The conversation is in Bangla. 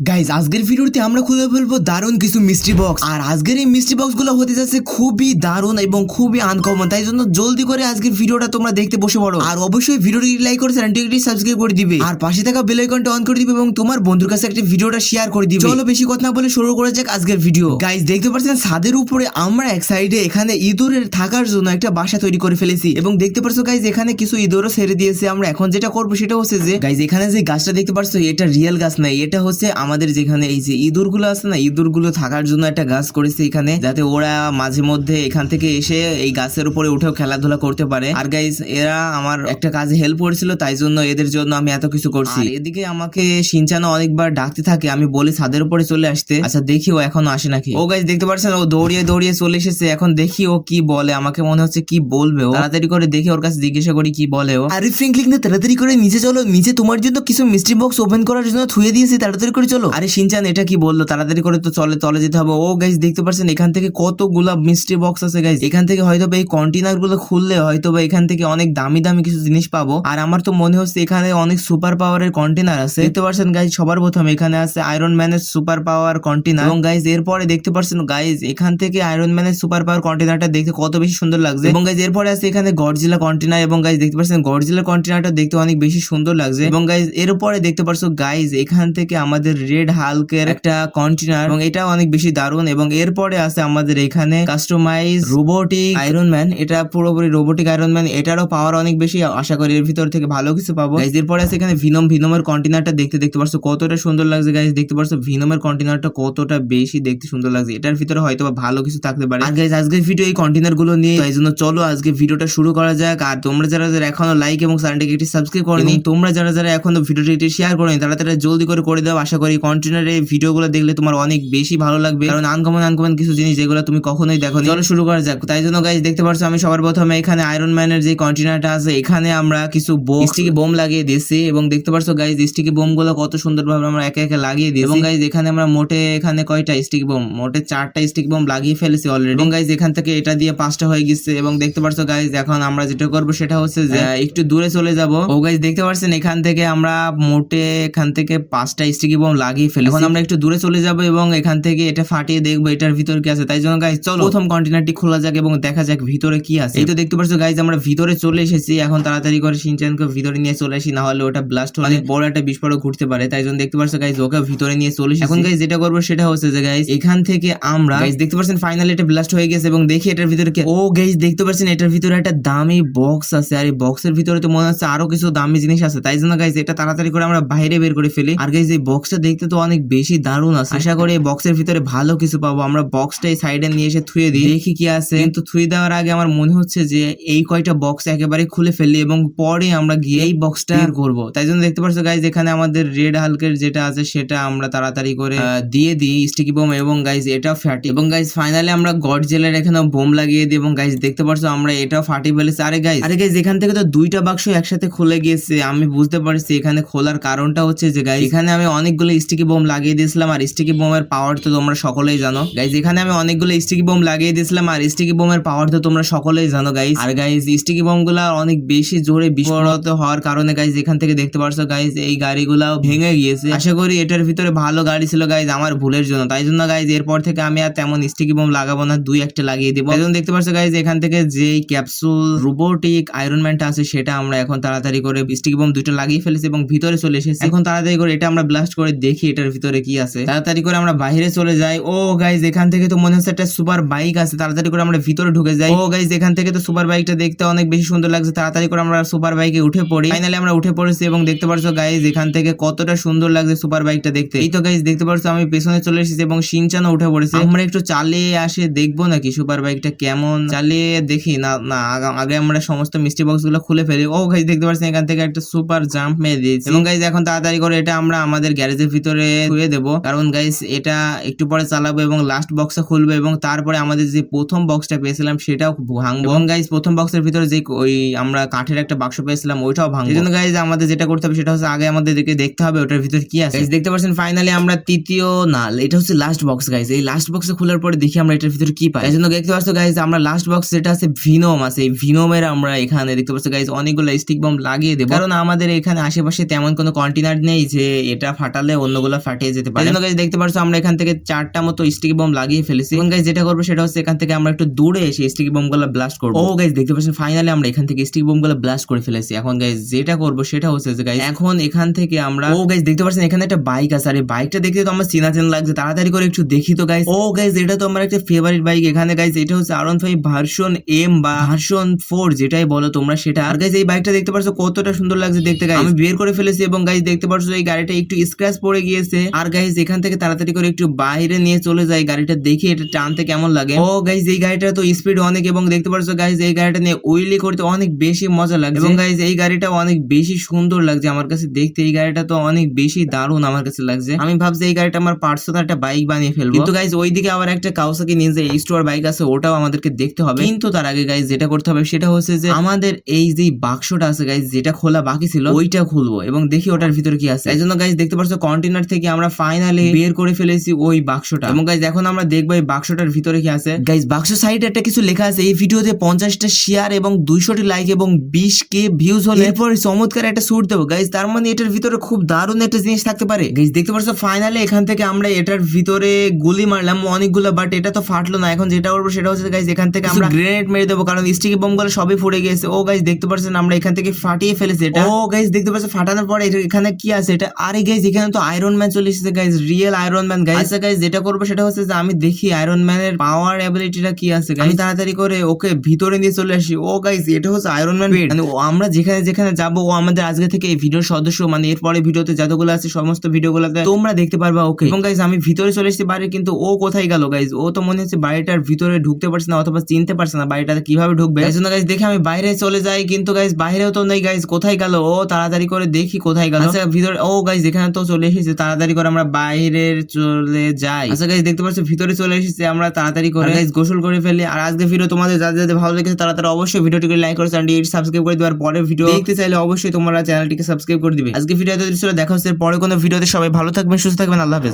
গাইজ আজকের ভিডিওতে আমরা খুলে ফেলব দারুণ কিছু মিস্ট্রি বক্স আর আজকের এই মিস্ট্রি বক্সগুলো হতে যাচ্ছে খুবই দারুণ এবং খুবই আনকমন তাই জন্য জলদি করে আজকের ভিডিওটা তোমরা দেখতে বসে পড়ো। আর অবশ্যই ভিডিওটি লাইক করে চ্যানেলটি সাবস্ক্রাইব করে দিবে। আর পাশে থাকা বেল আইকনটা অন করে দিবে এবং তোমার বন্ধুর কাছে একটা ভিডিওটা শেয়ার করে দিবে। চলো বেশি কথা না বলে শুরু করা যাক আজকের ভিডিও গাইজ দেখতে পাচ্ছেন ছাদের উপরে আমরা এক সাইডে এখানে ইঁদুরের থাকার জন্য একটা বাসা তৈরি করে ফেলেছি। এবং দেখতে পাচ্ছ গাইজ এখানে কিছু ইঁদুরও ছেড়ে দিয়েছে। আমরা এখন যেটা করব সেটা হচ্ছে যে গাইজ এখানে যে গাছটা দেখতে পাচ্ছ এটা রিয়েল গাছ নাই এটা হচ্ছে আমাদের যেখানে এই যে ইঁদুরগুলো আছে না, ইঁদুরগুলো থাকার জন্য একটা গাছ করেছে এখানে, যাতে ওরা মাঝে মধ্যে এখান থেকে এসে এই গাছের উপরে উঠেও খেলাধুলা করতে পারে। আর গাইজ এরা আমার একটা কাজে হেল্প করেছিল, তাই জন্য এদের জন্য আমি এত কিছু করছি। এদিকে আমাকে সিনচানো অনেকবার ডাকতে থাকে, আমি বলি, ছাদের উপরে চলে আসতে। আচ্ছা দেখি ও এখনও আসে নাকি? ও গাইজ দেখতে পাচ্ছেন, ও দৌড়িয়ে দৌড়িয়ে চলে এসেছে। এখন দেখি ও কি বলে, আমাকে মনে হচ্ছে কি বলবে ও। তাড়াতাড়ি করে দেখি ওর কাছে জিজ্ঞাসা করি কি বলে ও। আরে ফ্রেঙ্কলিং তাড়াতাড়ি করে নিচে চলো। নিচে তোমার জন্য কিছু মিস্ট্রি বক্স ওপেন করার জন্য থুয়ে দিয়েছি, তাড়াতাড়ি করে চলো। আরে সিনচান, এটা কি বলল? তাড়াতাড়ি করে তো চলে চলে যেতে হবে। ও গাইজ দেখতে পাচ্ছেন, এখান থেকে কতগুলা মিস্ট্রি বক্স আছে গাইজ এখান থেকে হয়তো এই কন্টেনারগুলো খুললে হয়তো বা এখান থেকে অনেক দামি দামি কিছু জিনিস পাবো। আর আমার তো মনে হচ্ছে এখানে অনেক সুপার পাওয়ারের কন্টেনার আছে। দেখতে পাচ্ছেন গাইজ সবার প্রথম এখানে আছে আয়রন ম্যানের সুপার পাওয়ার কন্টেনার এবং গাইজ এরপরে দেখতে পাচ্ছেন গাইজ এখান থেকে আয়রন ম্যানের সুপার পাওয়ার কন্টেনারটা দেখতে কত বেশি সুন্দর লাগছে। এবং গাইজ এরপরে আছে এখানে গডজিলা কন্টেনার এবং গাইজ দেখতে পাচ্ছেন গডজিলা কন্টেনারটা দেখতে অনেক বেশি সুন্দর লাগছে। এবং গাইজ এর উপরে দেখতে পাচ্ছ গাইজ এখান থেকে আমাদের রেড হালকের একটা কন্টেনার এবং এটা অনেক বেশি দারুণ এবং এরপরে আছে আমাদের এখানে কাস্টমাইজ রোবোটিক আয়রন ম্যান এটা পুরোপুরি রোবোটিক আয়রন ম্যান এটারও পাওয়ার অনেক বেশি। আশা করি এর ভিতর থেকে ভালো কিছু পাবো। গাইজ এরপরে আছে এখানে ভিনম ভিনমের কন্টেনারটা দেখতে দেখতে পারছ কতটা সুন্দর লাগছে গাইজ দেখতে পাচ্ছ ভিনমের কন্টেনারটা কতটা বেশি দেখতে সুন্দর লাগছে। এটার ভিতরে হয়তো বা ভালো কিছু থাকতে পারে। আর গাইজ আজকের ভিডিও এই কন্টেনারগুলো নিয়ে তাই জন্য চলো আজকে ভিডিওটা শুরু করা যাক। আর তোমরা যারা যারা এখনও লাইক এবং চ্যানেলটিকে একটি সাবস্ক্রাইব করনি তোমরা যারা যারা এখনও ভিডিওটি একটি শেয়ার করনি তারা তারা জলদি করে করে দাও। আশা করি কন্টেনারে ভিডিওগুলো দেখলে তোমার অনেক বেশি ভালো লাগবে। কারণ আনকমন আনকমন কিছু জিনিস যেগুলো তুমি কখনোই দেখো চলো শুরু করা যাক। তাই জন্য গাইজ দেখতে পাচ্ছ আমি সবার প্রথমে এখানে আয়রন ম্যানের যে কন্টেনারটা আছে এখানে আমরা কিছু স্টিকি বোম লাগিয়ে দিয়েছি এবং দেখতে পাচ্ছ গাইজ স্টিকি বোমগুলো কত সুন্দরভাবে আমরা একে একে লাগিয়ে দিই এবং গাইজ এখানে আমরা মোটে এখানে কয়টা স্টিক বোম? মোটে চারটা স্টিক বোম লাগিয়ে ফেলেছি অলরেডি এবং গাইজ এখান থেকে এটা দিয়ে পাঁচটা হয়ে গেছে এবং দেখতে পাচ্ছ গাইজ এখন আমরা যেটা করব সেটা হচ্ছে যে একটু দূরে চলে যাব। ও গাইজ দেখতে পাচ্ছেন এখান থেকে আমরা মোটে এখান থেকে পাঁচটা স্টিকি বোম লাগিয়ে ফেলি এখন আমরা একটু দূরে চলে যাব এবং এখান থেকে এটা ফাটিয়ে দেখব এটার ভিতর কি আছে। তাই জন্য গাইজ চলো। প্রথম কন্টেনারটি খোলা যাক এবং দেখা যাক ভিতরে কি আছে। এই তো দেখতে পাচ্ছ গাইজ আমরা ভিতরে চলে এসেছি। এখন তাড়াতাড়ি করে সিনচানকে ভিতরে নিয়ে চলে আসি না হলে ওটা ব্লাস্ট হলে বড় একটা বিস্ফোরক ঘুরতে পারে। তাই জন্য দেখতে পাচ্ছ গাইজ ওকে ভিতরে নিয়ে চলে এসেছি। এখন গাইজ যেটা করব সেটা হচ্ছে যে গাইজ এখান থেকে আমরা গাইজ দেখতে পাচ্ছেন ফাইনালি এটা ব্লাস্ট হয়ে গেছে এবং দেখি এটার ভিতরে কি ও গাইজ দেখতে পাচ্ছেন এটার ভিতরে একটা দামি বক্স আছে। আর এই বক্সের ভিতরে তো মনে হচ্ছে আরও কিছু দামি জিনিস আছে। তাই জন্য গাইজ এটা তাড়াতাড়ি করে আমরা বাইরে বের করে ফেলি। আর গাইজ এই বক্সটা দেখতে তো অনেক বেশি দারুণ আছে। আশা করি এই বক্সের ভিতরে ভালো কিছু পাবো। আমরা বক্সটা এই সাইডে নিয়ে এসে থুয়ে দিই। দেখি কি আছে। কিন্তু থুয়ে দেওয়ার আগে আমার মনে হচ্ছে যে এই কয়টা বক্স একেবারে খুলে ফেললি এবং পরে আমরা গিয়ে এই বক্সটা করব। তাই জন্য দেখতে পাচ্ছ গাইজ এখানে আমাদের রেড হালকের যেটা আছে সেটা আমরা তাড়াতাড়ি করে দিয়ে দিই স্টিকি বোম এবং গাইজ এটা ফাটি এবং গাইজ ফাইনালি আমরা গড জেলের এখানে বোম লাগিয়ে দিই এবং গাইজ দেখতে পাচ্ছ আমরা এটাও ফাটি ফেলেছি আরে গাইজ আরে গাইজ এখান থেকে তো দুইটা বাক্স একসাথে খুলে গিয়েছে। আমি বুঝতে পারছি এখানে খোলার কারণটা হচ্ছে যে গাইজ এখানে আমি অনেকগুলো স্টিকি বোম লাগিয়ে দিয়েছিলাম আর স্টিকি বোমের পাওয়ার তো তোমরা সকলেই জানো। গাইজ এখানে আমি অনেকগুলো স্টিকি বোম লাগিয়ে দিয়েছিলাম আর স্টিকি বোমের পাওয়ার তো তোমরা সকলেই জানো গাইজ আর গাইজ স্টিকি বোমগুলা অনেক বেশি জোরে বিস্ফোরিত হওয়ার কারণে গাইজ এখান থেকে দেখতে পারছ গাইজ এই গাড়িগুলাও ভেঙে গিয়েছে। আশা করি এটার ভিতরে ভালো গাড়ি ছিল গাইজ আমার ভুলের জন্য। তাই জন্য গাইজ এরপর থেকে আমি আর তেমন স্টিকি বোম লাগাবো না, দুই একটা লাগিয়ে দিব। জন্য দেখতে পারছ গাইজ এখান থেকে যেই ক্যাপসুল রোবোটিক ম্যানটা আছে, সেটা আমরা এখন তাড়াতাড়ি করে স্টিকি বোম দুটো লাগিয়ে ফেলেছি এবং ভিতরে চলে এসেছি। এখন তাড়াতাড়ি করে এটা আমরা ব্লাস্ট করে দেখি এটার ভিতরে কি আছে। তাড়াতাড়ি করে আমরা বাইরে চলে যাই। ও গাইজ এখান থেকে তো মনে হচ্ছে একটা সুপার বাইক আছে। তাড়াতাড়ি করে আমরা ভিতরে ঢুকে যাই। ও গাইজ এখান থেকে তো সুপার বাইকটা দেখতে অনেক বেশি সুন্দর লাগছে। তাড়াতাড়ি করে আমরা সুপার বাইকে উঠে পড়ি। ফাইনালি আমরা উঠে পড়েছি এবং দেখতে পারছ গাইজ এখান থেকে কতটা সুন্দর লাগছে সুপার বাইকটা দেখতে। এই তো গাইজ দেখতে পারছ আমি পেছনে চলে এসেছি এবং সিনচানও উঠে পড়েছে। আমরা একটু চালিয়ে আসে দেখব নাকি সুপার বাইকটা কেমন। চালিয়ে দেখি না না, আগা- আমরা সমস্ত মিষ্টি বক্সগুলো খুলে ফেলি। ও গাইজ দেখতে পাচ্ছেন এখান থেকে একটা সুপার জাম্প মেরে দিয়েছি। এবং গাইজ এখন তাড়াতাড়ি করে এটা আমরা আমাদের গ্যারেজের ভিতরে ধুয়ে দেবো। কারণ গাইজ এটা একটু পরে চালাবো এবং লাস্ট বক্সে খুলবো এবং তারপরে আমাদের যে প্রথম বক্সটা পেয়েছিলাম সেটাও ভাঙবো। এবং গাইজ প্রথম বক্সের ভিতরে যে ওই আমরা কাঠের একটা বাক্স পেয়েছিলাম, ওইটাও ভাঙবো। এই জন্য গাইজ আমাদের যেটা করতে হবে সেটা হচ্ছে আগে আমাদেরকে দেখতে হবে ওটার ভিতরে কি আছে। দেখতে পাচ্ছেন ফাইনালি আমরা তৃতীয় নাল এটা হচ্ছে লাস্ট বক্স গাইজ এই লাস্ট বক্সে খোলার পরে দেখি আমরা এটার ভিতরে কি পাই। এই জন্য দেখতে পাচ্ছ গাইজ আমরা লাস্ট বক্স যেটা আছে ভিনোম আছে। এই ভিনোমের আমরা এখানে দেখতে পাচ্ছ গাইজ অনেকগুলো স্টিক বম লাগিয়ে দেবো। কারণ আমাদের এখানে আশেপাশে তেমন কোনো কন্টেনার নেই যে এটা ফাটালে অন্যগুলো ফাটিয়ে যেতে পারে গাইজ দেখতে পারছ আমরা এখান থেকে চারটা মতো স্টিকি বম লাগিয়ে ফেলেছি। এবং গাইজ যেটা করব সেটা হচ্ছে এখান থেকে আমরা একটু দূরে এসে স্টিকি বমগুলো ব্লাস্ট করব। ও গাইজ দেখতে পাচ্ছেন ফাইনালি আমরা এখান থেকে স্টিকি বমগুলো ব্লাস্ট করে ফেলেছি। এখন গাইজ যেটা করব সেটা হচ্ছে যে গাইজ এখন এখান থেকে আমরা ও গাইজ দেখতে পাচ্ছেন এখানে একটা বাইক আছে। আর এই বাইকটা দেখতে তো আমার চেনা চেনা লাগছে তাড়াতাড়ি করে একটু দেখি তো গাইজ ও গাইজ এটা তো আমার একটা ফেভারিট বাইক এখানে গাইজ এটা হচ্ছে আর ফাইভ ভার্সন এম বা ভার্সন ফোর যেটাই বলো তোমরা সেটা। আর গাইজ এই বাইকটা দেখতে পাচ্ছ কতটা সুন্দর লাগছে দেখতে গাইজ আমি বের করে ফেলেছি এবং গাইজ দেখতে পাচ্ছ এই গাড়িটা একটু স্ক্র্যাচ পড়ে গিয়েছে। আর গাইজ এখান থেকে তাড়াতাড়ি করে একটু বাইরে নিয়ে চলে যায় গাড়িটা দেখি এটা টানতে কেমন লাগে। ও গাইজ এই গাড়িটা তো স্পিড অনেক এবং দেখতে পাচ্ছ গাইজ এই গাড়িটা নিয়ে উইলি করতে অনেক বেশি মজা লাগছে। এবং গাইজ এই গাড়িটা অনেক বেশি সুন্দর লাগছে আমার কাছে। দেখতে এই গাড়িটা তো অনেক বেশি দারুণ আমার কাছে লাগছে। আমি ভাবছি এই গাড়িটা আমার পার্সোনাল একটা বাইক বানিয়ে ফেলব। কিন্তু গাইজ ওইদিকে আবার একটা কাউসাকি এই স্টোর বাইক আছে, ওটাও আমাদেরকে দেখতে হবে। কিন্তু তার আগে গাইজ যেটা করতে হবে সেটা হচ্ছে যে আমাদের এই যে বাক্সটা আছে গাইজ যেটা খোলা বাকি ছিল, ওইটা খুলবো এবং দেখি ওটার ভিতরে কি আছে। এই জন্য গাইজ দেখতে পাচ্ছ কন্টেনার থেকে আমরা ফাইনালি বের করে ফেলেছি ওই বাক্সটা। এবং গাইজ এখন আমরা দেখব এই বাক্সটার ভিতরে কি আছে। গাইজ বাক্স সাইডে একটা কিছু লেখা আছে এই ভিডিওতে পঞ্চাশটা শেয়ার এবং দুইশোটি লাইক এবং বিশ কে ভিউজ হলে এরপর চমৎকার একটা শুট দেবো। গাইজ তার মানে এটার ভিতরে খুব দারুণ একটা জিনিস থাকতে পারে। গাইজ দেখতে পাচ্ছ ফাইনালি এখান থেকে আমরা এটার ভিতরে গুলি মারলাম অনেকগুলো বাট এটা তো ফাটলো না। এখন যেটা করব সেটা হচ্ছে গাইজ এখান থেকে আমরা গ্রেনেড মেরে দেবো কারণ স্টিকি বোমগুলো সবই ফুটে গেছে। ও গাইজ দেখতে পাচ্ছেন আমরা এখান থেকে ফাটিয়ে ফেলেছি এটা। ও গাইজ দেখতে পাচ্ছ ফাটানোর পরে এখানে কি আছে? এটা আরে গাইজ এখানে তো আয়রন ম্যান চলে এসেছে guys real iron man guys আচ্ছা গাইজ যেটা করব সেটা হচ্ছে যে আমি দেখি আয়রন ম্যানের পাওয়ার অ্যাবিলিটিটা কি আছে আমি তাড়াতাড়ি করে ওকে ভিতরে নিয়ে চলে আসি। ও গাইজ এটা হচ্ছে আয়রন ম্যান মানে আমরা যেখানে যেখানে যাব ও আমাদের আজকে থেকে এই ভিডিওর সদস্য মানে এরপরে ভিডিওতে যতগুলো আছে সমস্ত ভিডিওগুলোতে তোমরা দেখতে পারবা ওকে এবং গাইজ আমি ভিতরে চলে এসেছি বাড়ি কিন্তু ও কোথায় গেল গাইজ ও তো মনে হচ্ছে বাড়িটার ভিতরে ঢুকতে পারছে না অথবা চিনতে পারছে না বাড়িটাতে কীভাবে ঢুকবে। এই জন্য গাইজ দেখে আমি বাইরে চলে যাই কিন্তু গাইজ বাইরেও তো নেই গাইজ কোথায় গেল? ও তাড়াতাড়ি করে দেখি কোথায় গেল। আচ্ছা ভিতরে ও গাইজ এখানে তো চলে এসেছে তাড়াতাড়ি করে আমরা বাইরের চলে যাই। আচ্ছা গাইজ দেখতে পাচ্ছ ভিতরে চলে এসেছে আমরা তাড়াতাড়ি করে গাইজ গোসল করে ফেলি। আর আজকে ভিডিও তোমাদের যাদের যাদের ভালো লেগেছে তারা তারা অবশ্যই ভিডিওটিকে লাইক করে চ্যানেলটি সাবস্ক্রাইব করে দেওয়ার পরে ভিডিও দেখতে চাইলে অবশ্যই তোমরা চ্যানেলটিকে সাবস্ক্রাইব করে দিবে। আজকে ভিডিও ছিল দেখা হচ্ছে পরে কোনো ভিডিওতে সবাই ভালো থাকবেন সুস্থ থাকবেন আল্লাহ হাফেজ।